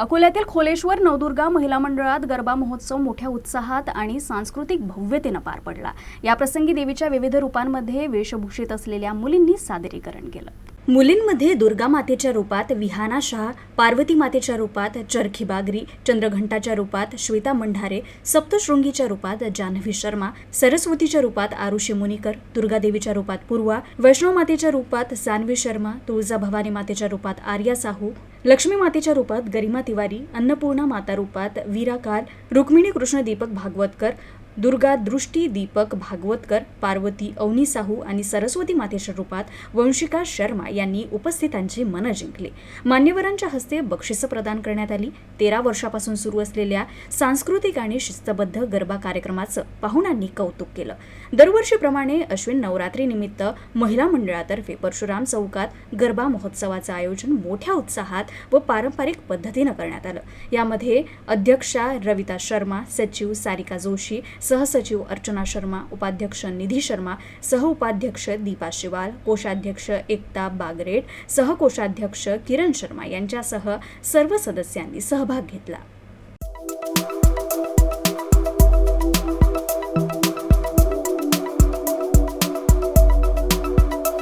अकोल्यातील खोलेश्वर नवदुर्गा महिला मंडळात गरबा महोत्सव मोठ्या उत्साहात आणि सांस्कृतिक भव्यतेनं पार पडला. याप्रसंगी देवीच्या विविध रूपांमध्ये वेशभूषित असलेल्या मुलींनी सादरीकरण केलं. मुलींमध्ये दुर्गा मातेच्या रूपात विहाना शाह पार्वती मातेच्या रूपात चरखी बागरी चंद्रघंटाच्या रूपात श्वेता मंढारे सप्तशृंगीच्या रूपात जान्हवी शर्मा सरस्वतीच्या रूपात आरुषी मुनिकर दुर्गादेवीच्या रूपात पूर्वा वैष्णव मातेच्या रूपात सान्वी शर्मा तुळजा भवानी मातेच्या रूपात आर्या साहू लक्ष्मी मातेच्या रूपात गरिमा तिवारी अन्नपूर्णा माता रूपात वीरा काल रुक्मिणी कृष्ण दीपक भागवतकर दुर्गा दृष्टी दीपक भागवतकर पार्वती अवनी साहू आणि सरस्वती मातेच्या रूपात वंशिका शर्मा यांनी उपस्थितांची मनं जिंकली. मान्यवरांच्या हस्ते बक्षिसं प्रदान करण्यात आली. तेरा वर्षापासून सुरू असलेल्या सांस्कृतिक आणि शिस्तबद्ध गरबा कार्यक्रमाचं पाहुण्यांनी कौतुक केलं. दरवर्षीप्रमाणे अश्विन नवरात्रीनिमित्त महिला मंडळातर्फे परशुराम चौकात गरबा महोत्सवाचं आयोजन मोठ्या उत्साहात व पारंपरिक पद्धतीनं करण्यात आलं. यामध्ये अध्यक्षा रविता शर्मा सचिव सारिका जोशी सहसचिव अर्चना शर्मा उपाध्यक्ष निधी शर्मा सहउपाध्यक्ष दीपा शिवाल कोषाध्यक्ष एकता बागरेट सहकोषाध्यक्ष किरण शर्मा यांच्यासह सर्व सदस्यांनी सहभाग घेतला.